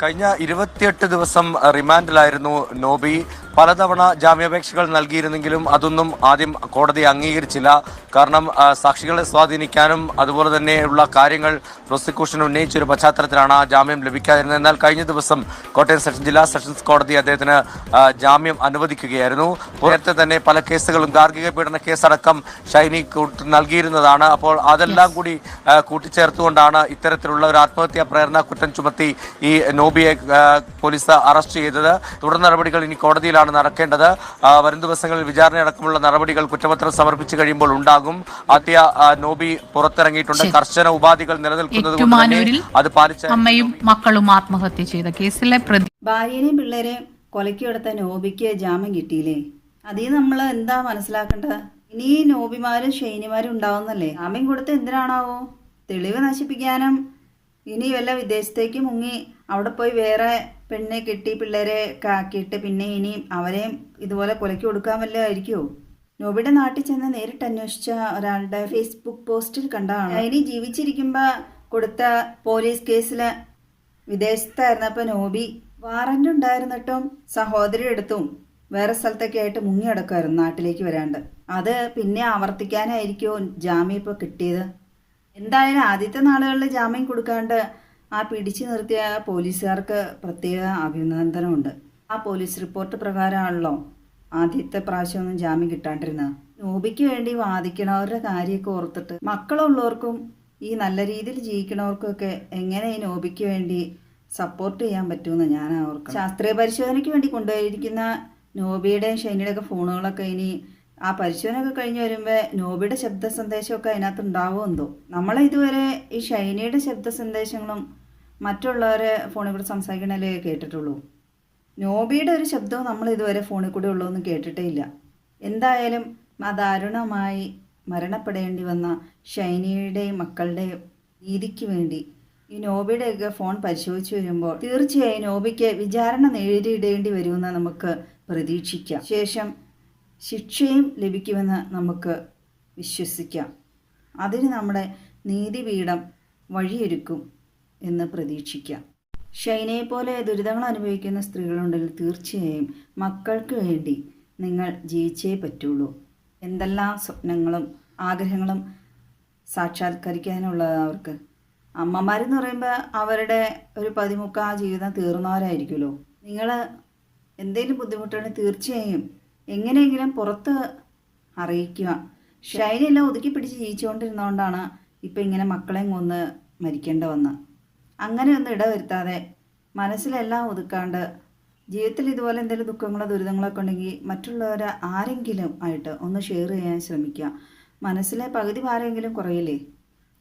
കഴിഞ്ഞ ഇരുപത്തിയെട്ട് ദിവസം റിമാൻഡിലായിരുന്നു നോബി. പലതവണ ജാമ്യാപേക്ഷകൾ നൽകിയിരുന്നെങ്കിലും അതൊന്നും ആദ്യം കോടതി അംഗീകരിച്ചില്ല. കാരണം സാക്ഷികളെ സ്വാധീനിക്കാനും അതുപോലെ തന്നെയുള്ള കാര്യങ്ങൾ പ്രോസിക്യൂഷൻ ഉന്നയിച്ചൊരു പശ്ചാത്തലത്തിലാണ് ആ ജാമ്യം ലഭിക്കാതിരുന്നത്. എന്നാൽ കഴിഞ്ഞ ദിവസം കോട്ടയം സെഷൻ ജില്ലാ സെഷൻസ് കോടതി അദ്ദേഹത്തിന് ജാമ്യം അനുവദിക്കുകയായിരുന്നു. നേരത്തെ തന്നെ പല കേസുകളും ഗാർഹിക പീഡന കേസടക്കം ഷൈനി നൽകിയിരുന്നതാണ്. അപ്പോൾ അതെല്ലാം കൂടി കൂട്ടിച്ചേർത്തുകൊണ്ടാണ് ഇത്തരത്തിലുള്ള ഒരു ആത്മഹത്യാ പ്രേരണ കുറ്റം ചുമത്തി ഈ നോബിയെ പോലീസ് അറസ്റ്റ് ചെയ്തത്. തുടർ നടപടികൾ ഇനി കോടതിയിലാണ് നടക്കേണ്ടത്? ആ, വരും ദിവസങ്ങളിൽ വിചാരണ അടക്കമുള്ള നടപടികൾ കുറ്റപത്രം സമർപ്പിച്ചു കഴിയുമ്പോൾ ഉണ്ടാകും. ആദ്യ നോബി പുറത്തിറങ്ങിയിട്ടുണ്ട്. കർശന ഉപാധികൾ നിലനിൽക്കുന്നത് അത് പാലിച്ച അമ്മയും മക്കളും ആത്മഹത്യ ചെയ്ത കേസിലെ പ്രതി ഭാര്യനെയും പിള്ളേരെ കൊലയ്ക്ക് കൊടുത്ത നോബിക്ക് ജാമ്യം കിട്ടിയില്ലേ? അതിൽ നമ്മൾ എന്താ മനസ്സിലാക്കേണ്ടത്? ഇനി നോബിമാരും ഷെയ്നിമാരും ഉണ്ടാവുന്നല്ലേ ജാമ്യം കൊടുത്ത് എന്തിനാണാവോ? തെളിവ് നശിപ്പിക്കാനും ഇനി വല്ല വിദേശത്തേക്ക് മുങ്ങി അവിടെ പോയി വേറെ പെണ്ണെ കെട്ടി പിള്ളേരെ കാക്കിയിട്ട് പിന്നെ ഇനിയും അവരെയും ഇതുപോലെ കൊലയ്ക്ക് കൊടുക്കാൻ വല്ല ആയിരിക്കുമോ നോബിയുടെ നാട്ടിൽ ചെന്ന് നേരിട്ട് അന്വേഷിച്ച ഒരാളുടെ ഫേസ്ബുക്ക് പോസ്റ്റിൽ കണ്ടതാണ്. ഇനി ജീവിച്ചിരിക്കുമ്പോൾ കൊടുത്ത പോലീസ് കേസിൽ വിദേശത്തായിരുന്നപ്പോൾ നോബി വാറന്റ് ഉണ്ടായിരുന്നിട്ടും സഹോദരി എടുത്തും വേറെ സ്ഥലത്തൊക്കെ ആയിട്ട് മുങ്ങി കിടക്കുമായിരുന്നു നാട്ടിലേക്ക് വരാണ്ട്. അത് പിന്നെ ആവർത്തിക്കാനായിരിക്കും ജാമ്യം ഇപ്പോൾ കിട്ടിയത്? എന്തായാലും ആദ്യത്തെ നാളുകളിൽ ജാമ്യം കൊടുക്കാണ്ട് ആ പിടിച്ചു നിർത്തിയ പോലീസുകാർക്ക് പ്രത്യേക അഭിനന്ദനമുണ്ട്. ആ പോലീസ് റിപ്പോർട്ട് പ്രകാരമാണല്ലോ ആദ്യത്തെ പ്രാവശ്യമൊന്നും ജാമ്യം കിട്ടാണ്ടിരുന്നത്. നോബിക്ക് വേണ്ടി വാദിക്കണവരുടെ കാര്യമൊക്കെ ഓർത്തിട്ട് മക്കളുള്ളവർക്കും ഈ നല്ല രീതിയിൽ ജീവിക്കണവർക്കൊക്കെ എങ്ങനെ ഈ നോബിക്ക് വേണ്ടി സപ്പോർട്ട് ചെയ്യാൻ പറ്റുമെന്ന് ഞാൻ ഓർക്കാം ശാസ്ത്രീയ പരിശോധനയ്ക്ക് വേണ്ടി കൊണ്ടുപോയിരിക്കുന്ന നോബിയുടെയും ഷൈനിയുടെയൊക്കെ ഫോണുകളൊക്കെ ഇനി ആ പരിശോധനയൊക്കെ കഴിഞ്ഞ് വരുമ്പോൾ നോബിയുടെ ശബ്ദ സന്ദേശമൊക്കെ അതിനകത്ത് ഉണ്ടാവുമെന്തോ നമ്മൾ ഇതുവരെ ഈ ഷൈനയുടെ ശബ്ദ സന്ദേശങ്ങളും മറ്റുള്ളവരെ ഫോണിൽ കൂടെ സംസാരിക്കണല്ലേ കേട്ടിട്ടുള്ളൂ. നോബിയുടെ ഒരു ശബ്ദവും നമ്മൾ ഇതുവരെ ഫോണിൽ കൂടെ ഉള്ളൂന്ന് കേട്ടിട്ടേ ഇല്ല എന്തായാലും അദാരുണമായി മരണപ്പെടേണ്ടി വന്ന ഷൈനയുടെയും മക്കളുടെയും നീതിക്ക് വേണ്ടി ഈ നോബിയുടെയൊക്കെ ഫോൺ പരിശോധിച്ച് വരുമ്പോൾ തീർച്ചയായും നോബിക്ക് വിചാരണ നേരിടേണ്ടി വരുമെന്ന് നമുക്ക് പ്രതീക്ഷിക്കാം. ശേഷം ശിക്ഷയും ലഭിക്കുമെന്ന് നമുക്ക് വിശ്വസിക്കാം. അതിന് നമ്മുടെ നീതിപീഠം വഴിയൊരുക്കും എന്ന് പ്രതീക്ഷിക്കാം. ഷൈനയെ പോലെ ദുരിതങ്ങൾ അനുഭവിക്കുന്ന സ്ത്രീകളുണ്ടെങ്കിൽ തീർച്ചയായും മക്കൾക്ക് വേണ്ടി നിങ്ങൾ ജീവിച്ചേ പറ്റുള്ളൂ. എന്തെല്ലാം സ്വപ്നങ്ങളും ആഗ്രഹങ്ങളും സാക്ഷാത്കരിക്കാനുള്ളത് അവർക്ക് അമ്മമാരെന്ന് പറയുമ്പോൾ അവരുടെ ഒരു പതിമുക്കാ ജീവിതം തീർന്നവരായിരിക്കുമല്ലോ. നിങ്ങൾ എന്തെങ്കിലും ബുദ്ധിമുട്ടുണ്ടെങ്കിൽ തീർച്ചയായും എങ്ങനെയെങ്കിലും പുറത്ത് അറിയിക്കുക. ഷൈനെല്ലാം ഒതുക്കി പിടിച്ച് ജീവിച്ചുകൊണ്ടിരുന്നതുകൊണ്ടാണ് ഇപ്പം ഇങ്ങനെ മക്കളെയും കൊന്ന് മരിക്കേണ്ട വന്ന്. അങ്ങനെയൊന്നും ഇടവരുത്താതെ മനസ്സിലെല്ലാം ഒതുക്കാണ്ട് ജീവിതത്തിൽ ഇതുപോലെ എന്തെങ്കിലും ദുഃഖങ്ങളോ ദുരിതങ്ങളോ ഒക്കെ ഉണ്ടെങ്കിൽ മറ്റുള്ളവരെ ആരെങ്കിലും ആയിട്ട് ഒന്ന് ഷെയർ ചെയ്യാൻ ശ്രമിക്കുക. മനസ്സിലെ പകുതി ഭാരമെങ്കിലും കുറയില്ലേ?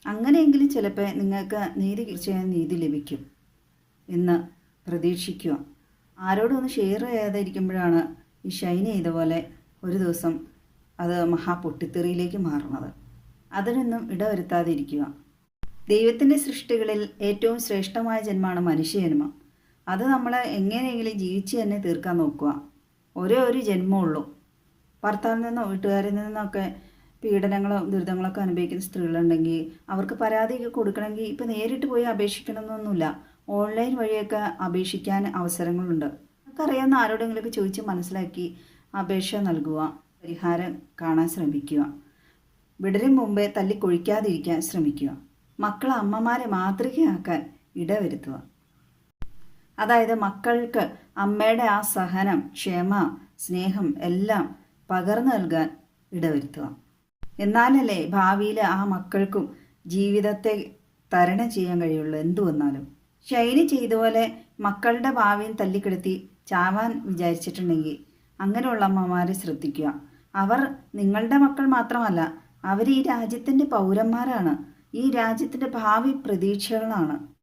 അങ്ങനെയെങ്കിലും ചിലപ്പോൾ നിങ്ങൾക്ക് നീതി തീർച്ചയായും നീതി ലഭിക്കും എന്ന് പ്രതീക്ഷിക്കുക. ആരോടും ഒന്ന് ഷെയർ ചെയ്യാതെ ഇരിക്കുമ്പോഴാണ് ഈ ഷൈൻ ചെയ്ത പോലെ ഒരു ദിവസം അത് മഹാപൊട്ടിത്തെറിയിലേക്ക് മാറുന്നത്. അതിനൊന്നും ഇടവരുത്താതിരിക്കുക. ദൈവത്തിന്റെ സൃഷ്ടികളിൽ ഏറ്റവും ശ്രേഷ്ഠമായ ജന്മമാണ് മനുഷ്യജന്മം അത് നമ്മൾ എങ്ങനെയെങ്കിലും ജീവിച്ച് തന്നെ തീർക്കാൻ നോക്കുക. ഒരേ ഒരു ജന്മമുള്ളൂ ഭർത്താവിൽ നിന്നോ വീട്ടുകാരിൽ നിന്നൊക്കെ പീഡനങ്ങളോ ദുരിതങ്ങളൊക്കെ അനുഭവിക്കുന്ന സ്ത്രീകളുണ്ടെങ്കിൽ അവർക്ക് പരാതി കൊടുക്കണമെങ്കിൽ ഇപ്പം നേരിട്ട് പോയി അപേക്ഷിക്കണമെന്നൊന്നുമില്ല. ഓൺലൈൻ വഴിയൊക്കെ അപേക്ഷിക്കാൻ അവസരങ്ങളുണ്ട്. നമുക്കറിയാവുന്ന ആരോടെങ്കിലുമൊക്കെ ചോദിച്ച് മനസ്സിലാക്കി അപേക്ഷ നൽകുക പരിഹാരം കാണാൻ ശ്രമിക്കുക വിടരും മുമ്പേ തല്ലിക്കൊഴിക്കാതിരിക്കാൻ ശ്രമിക്കുക മക്കളെ അമ്മമാരെ മാതൃകയാക്കാൻ ഇടവരുത്തുക. അതായത് മക്കൾക്ക് അമ്മയുടെ ആ സഹനം ക്ഷമ സ്നേഹം എല്ലാം പകർന്നു നൽകാൻ ഇടവരുത്തുക. എന്നാലല്ലേ ഭാവിയിൽ ആ മക്കൾക്കും ജീവിതത്തെ തരണം ചെയ്യാൻ കഴിയുള്ളൂ. എന്തു വന്നാലും ശൈലി ചെയ്ത പോലെ മക്കളുടെ ഭാവിയും തല്ലിക്കെടുത്തി ചാവാൻ വിചാരിച്ചിട്ടുണ്ടെങ്കിൽ അങ്ങനെയുള്ള അമ്മമാരെ ശ്രദ്ധിക്കുക. അവർ നിങ്ങളുടെ മക്കൾ മാത്രമല്ല അവർ ഈ രാജ്യത്തിന്റെ പൗരന്മാരാണ്. ഈ രാജ്യത്തിന്റെ ഭാവി പ്രതീക്ഷകളാണ്.